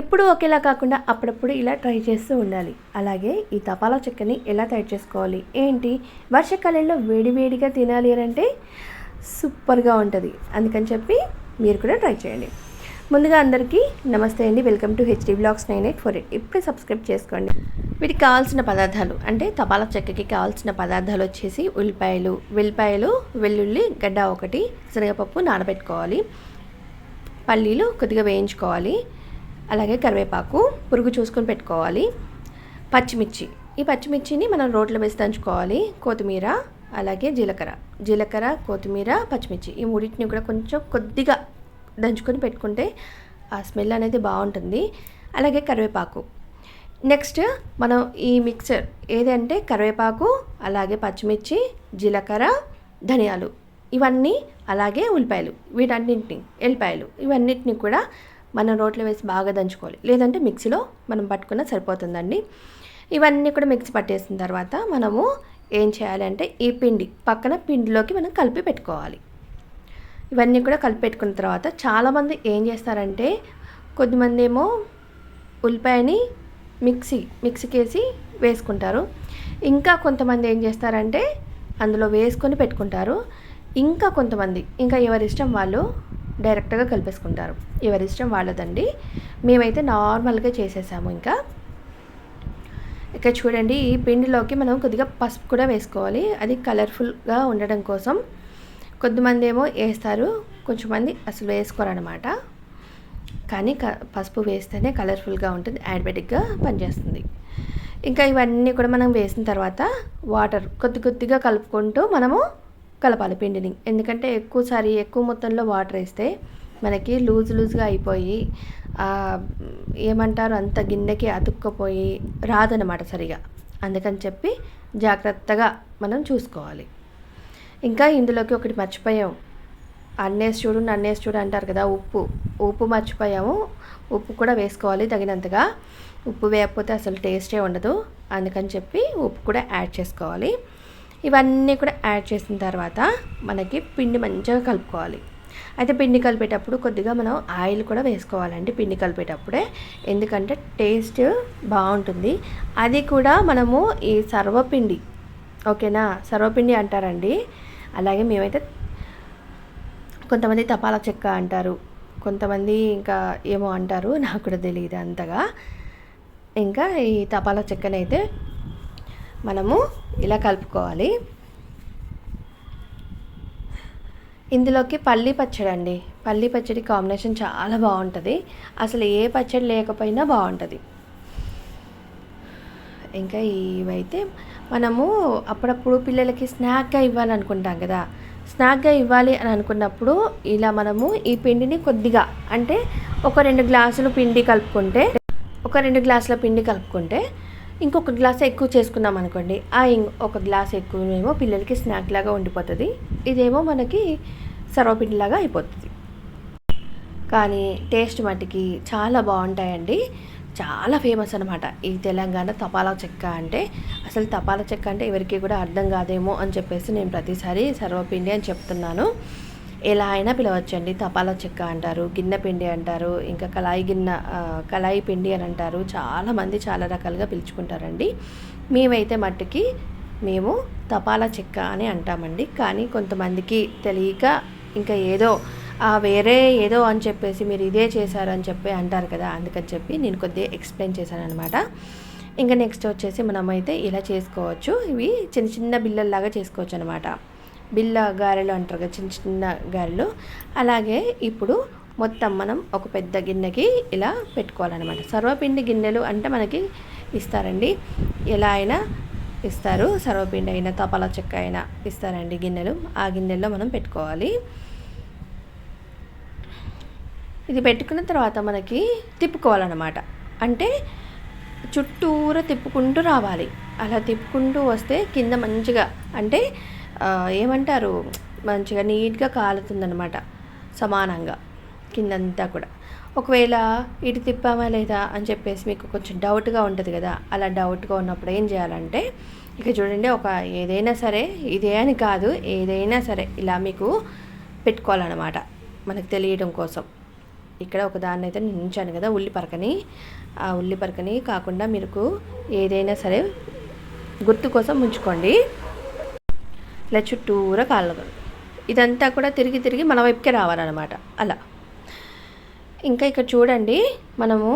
ఎప్పుడూ ఒకేలా కాకుండా అప్పుడప్పుడు ఇలా ట్రై చేస్తూ ఉండాలి. అలాగే ఈ తపాలా చెక్కని ఎలా తయారు చేసుకోవాలి? ఏంటి? వర్షాకాలంలో వేడివేడిగా తినాలి అని అంటే సూపర్గా ఉంటుంది. అందుకని చెప్పి మీరు కూడా ట్రై చేయండి. ముందుగా అందరికీ నమస్తే అండి. Welcome to HD blogs nine eight four eight. ఇప్పుడే సబ్స్క్రైబ్ చేసుకోండి. వీటికి కావాల్సిన పదార్థాలు అంటే తపాలా చెక్కకి కావాల్సిన పదార్థాలు వచ్చేసి ఉల్లిపాయలు వెల్లిపాయలు వెల్లుల్లి గడ్డ ఒకటి శనగపప్పు నానబెట్టుకోవాలి. పల్లీలు కొద్దిగా వేయించుకోవాలి. అలాగే కరివేపాకు పురుగు చూసుకొని పెట్టుకోవాలి. పచ్చిమిర్చి. ఈ పచ్చిమిర్చిని మనం రోట్లో వేసి దంచుకోవాలి. కొత్తిమీర అలాగే జీలకర్ర. జీలకర్ర కొత్తిమీర పచ్చిమిర్చి. ఈ మూడింటిని కూడా కొంచెం కొద్దిగా దంచుకొని పెట్టుకుంటే ఆ స్మెల్ అనేది బాగుంటుంది. అలాగే కరివేపాకు. నెక్స్ట్ మనం ఈ మిక్సర్ ఏదంటే కరివేపాకు అలాగే పచ్చిమిర్చి జీలకర్ర ధనియాలు. ఇవన్నీ అలాగే ఉల్లిపాయలు. వీటన్నింటిని ఎల్లిపాయలు. ఇవన్నిటిని కూడా మనం రోట్లో వేసి బాగా దంచుకోవాలి. లేదంటే మిక్సీలో మనం పట్టుకున్న సరిపోతుందండి. ఇవన్నీ కూడా మిక్సీ పట్టేసిన తర్వాత మనము ఏం చేయాలి అంటే ఈ పిండి పక్కన పిండిలోకి మనం కలిపి పెట్టుకోవాలి. ఇవన్నీ కూడా కలిపి పెట్టుకున్న తర్వాత చాలామంది ఏం చేస్తారంటే కొద్దిమంది ఏమో ఉల్లిపాయని మిక్సీ మిక్సీకి వేసి వేసుకుంటారు. ఇంకా కొంతమంది ఏం చేస్తారంటే అందులో వేసుకొని పెట్టుకుంటారు. ఇంకా కొంతమంది ఇంకా ఎవరి ఇష్టం వాళ్ళు డైరెక్ట్గా కలిపేసుకుంటారు. ఎవరి ఇష్టం వాళ్ళదండి. మేమైతే నార్మల్గా చేసేసాము ఇంకా. ఇక చూడండి ఈ పిండిలోకి మనం కొద్దిగా పసుపు కూడా వేసుకోవాలి. అది కలర్ఫుల్గా ఉండడం కోసం. కొద్దిమంది ఏమో వేస్తారు కొంచెమంది అసలు వేసుకోరనమాట కానీ క పసుపు వేస్తేనే కలర్ఫుల్గా ఉంటుంది యాడ్బెటిక్గా పనిచేస్తుంది. ఇంకా ఇవన్నీ కూడా మనం వేసిన తర్వాత వాటర్ కొద్ది కొద్దిగా కలుపుకుంటూ మనము కలపాలి పిండిని. ఎందుకంటే ఎక్కువసారి ఎక్కువ మొత్తంలో వాటర్ వేస్తే మనకి లూజ్ లూజ్గా అయిపోయి ఏమంటారు అంత గిన్నెకి అతుక్కపోయి రాదనమాట సరిగా. అందుకని చెప్పి జాగ్రత్తగా మనం చూసుకోవాలి. ఇంకా ఇందులోకి ఒకటి మర్చిపోయాం. అన్నేసి చూడు నన్నేసి చూడు అంటారు కదా ఉప్పు. ఉప్పు మర్చిపోయాము. ఉప్పు కూడా వేసుకోవాలి తగినంతగా. ఉప్పు వేయకపోతే అసలు టేస్టే ఉండదు. అందుకని చెప్పి ఉప్పు కూడా యాడ్ చేసుకోవాలి. ఇవన్నీ కూడా యాడ్ చేసిన తర్వాత మనకి పిండి మంచిగా కలుపుకోవాలి. అయితే పిండి కలిపేటప్పుడు కొద్దిగా మనం ఆయిల్ కూడా వేసుకోవాలండి పిండి కలిపేటప్పుడే. ఎందుకంటే టేస్ట్ బాగుంటుంది. అది కూడా మనము ఈ సర్వపిండి ఓకేనా? సర్వపిండి అంటారండి. అలాగే మేమైతే కొంతమంది తపాలా చెక్క అంటారు. కొంతమంది ఇంకా ఏమో అంటారు నాకు కూడా తెలియదు అంతగా. ఇంకా ఈ తపాలా చెక్కనైతే మనము ఇలా కలుపుకోవాలి. ఇందులోకి పల్లీ పచ్చడి అండి. పల్లీ పచ్చడి కాంబినేషన్ చాలా బాగుంటుంది. అసలు ఏ పచ్చడి లేకపోయినా బాగుంటుంది. ఇంకా ఇవైతే మనము అప్పుడప్పుడు పిల్లలకి స్నాక్గా ఇవ్వాలనుకుంటాం కదా. స్నాక్గా ఇవ్వాలి అని అనుకున్నప్పుడు ఇలా మనము ఈ పిండిని కొద్దిగా అంటే ఒక రెండు గ్లాసులు పిండి కలుపుకుంటే ఒక రెండు గ్లాసుల పిండి కలుపుకుంటే ఇంకొక గ్లాస్ ఎక్కువ చేసుకున్నాం అనుకోండి ఆ ఒక గ్లాస్ ఎక్కువనేమో పిల్లలకి స్నాక్ లాగా ఉండిపోతుంది. ఇదేమో మనకి సర్వపిండిలాగా అయిపోతుంది. కానీ టేస్ట్ మట్టికి చాలా బాగుంటాయండి. చాలా ఫేమస్ అనమాట ఈ తెలంగాణ తపాలా చెక్క అంటే అసలు తపాలా చెక్క అంటే ఎవరికి కూడా అర్థం కాదేమో అని చెప్పేసి నేను ప్రతిసారి సర్వపిండి అని చెప్తున్నాను. ఎలా అయినా పిలవచ్చండి. తపాలా చెక్క అంటారు గిన్నె పిండి అంటారు ఇంకా కళాయి గిన్నె కళాయి పిండి అని అంటారు. చాలామంది చాలా రకాలుగా పిలుచుకుంటారండి. మేమైతే మట్టుకి మేము తపాలా చెక్క అని అంటామండి. కానీ కొంతమందికి తెలియక ఇంకా ఏదో వేరే ఏదో అని చెప్పేసి మీరు ఇదే చేశారని చెప్పి అంటారు కదా అందుకని చెప్పి నేను కొద్దిగా ఎక్స్ప్లెయిన్ చేశాను అనమాట ఇంకా నెక్స్ట్ వచ్చేసి మనమైతే ఇలా చేసుకోవచ్చు. ఇవి చిన్న చిన్న బిల్లల్లాగా చేసుకోవచ్చు అనమాట బిల్లా గారెలు అంటారు కదా చిన్న చిన్న గారెలు. అలాగే ఇప్పుడు మొత్తం మనం ఒక పెద్ద గిన్నెకి ఇలా పెట్టుకోవాలన్నమాట. సర్వపిండి గిన్నెలు అంటే మనకి ఇస్తారండి. ఎలా అయినా ఇస్తారు. సర్వపిండి అయినా తపాలా చెక్క అయినా ఇస్తారండి గిన్నెలు. ఆ గిన్నెల్లో మనం పెట్టుకోవాలి. ఇది పెట్టుకున్న తర్వాత మనకి తిప్పుకోవాలన్నమాట. అంటే చుట్టూరా తిప్పుకుంటూ రావాలి. అలా తిప్పుకుంటూ వస్తే కింద మంచిగా అంటే ఏమంటారు? మంచిగా నీట్గా కాలుతుందనమాట సమానంగా. కిందంతా కూడా. ఒకవేళ ఇటు తిప్పామా లేదా అని చెప్పేసి మీకు కొంచెం డౌట్గా ఉంటుంది కదా అలా డౌట్గా ఉన్నప్పుడు ఏం చేయాలంటే ఇక చూడండి ఒక ఏదైనా సరే ఇదే అని కాదు ఏదైనా సరే ఇలా మీకు పెట్టుకోవాలన్నమాట మనకు తెలియడం కోసం. ఇక్కడ ఒక దాన్ని అయితే నేను ఉంచాను కదా ఉల్లిపరకని ఆ ఉల్లిపరకని కాకుండా మీకు ఏదైనా సరే గుర్తు కోసం ఉంచుకోండి. ఇలా చుట్టూరా కాళ్ళు ఇదంతా కూడా తిరిగి తిరిగి మన వైపుకే రావాలన్నమాట. అలా. ఇంకా ఇక్కడ చూడండి మనము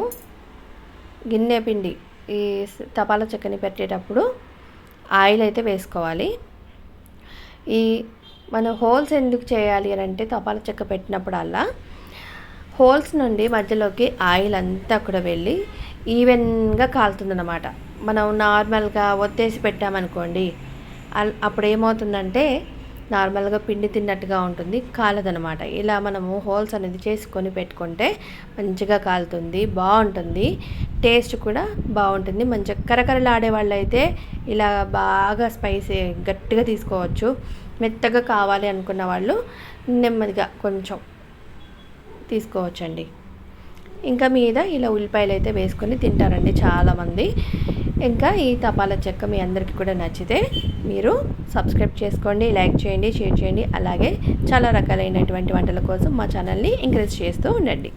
గిన్నె పిండి ఈ తపాల తపాలా చెక్కని పెట్టేటప్పుడు ఆయిల్ అయితే వేసుకోవాలి. ఈ మనం హోల్స్ ఎందుకు చేయాలి అని అంటే తపాలా చెక్క పెట్టినప్పుడల్లా హోల్స్ నుండి మధ్యలోకి ఆయిల్ అంతా కూడా వెళ్ళి ఈవెన్గా కాలుతుందన్నమాట. మనం నార్మల్గా ఒత్తేసి పెట్టామనుకోండి అప్పుడు ఏమవుతుందంటే నార్మల్గా పిండి తిన్నట్టుగా ఉంటుంది కాలదనమాట. ఇలా మనము హోల్స్ అనేది చేసుకొని పెట్టుకుంటే మంచిగా కాలుతుంది బాగుంటుంది. టేస్ట్ కూడా బాగుంటుంది. మంచిగా కరకరలాడే వాళ్ళు అయితే ఇలా బాగా స్పైసీ గట్టిగా తీసుకోవచ్చు. మెత్తగా కావాలి అనుకున్న వాళ్ళు నెమ్మదిగా కొంచెం తీసుకోవచ్చండి. ఇంకా మీద ఇలా ఉల్లిపాయలు అయితే వేసుకొని తింటారండి చాలామంది. ఇంకా ఈ తపాలా చెక్క మీ అందరికీ కూడా నచ్చితే మీరు సబ్స్క్రైబ్ చేసుకోండి లైక్ చేయండి షేర్ చేయండి. అలాగే చాలా రకాలైనటువంటి వంటల కోసం మా ఛానల్ని ఎంకరేజ్ చేస్తూ ఉండండి.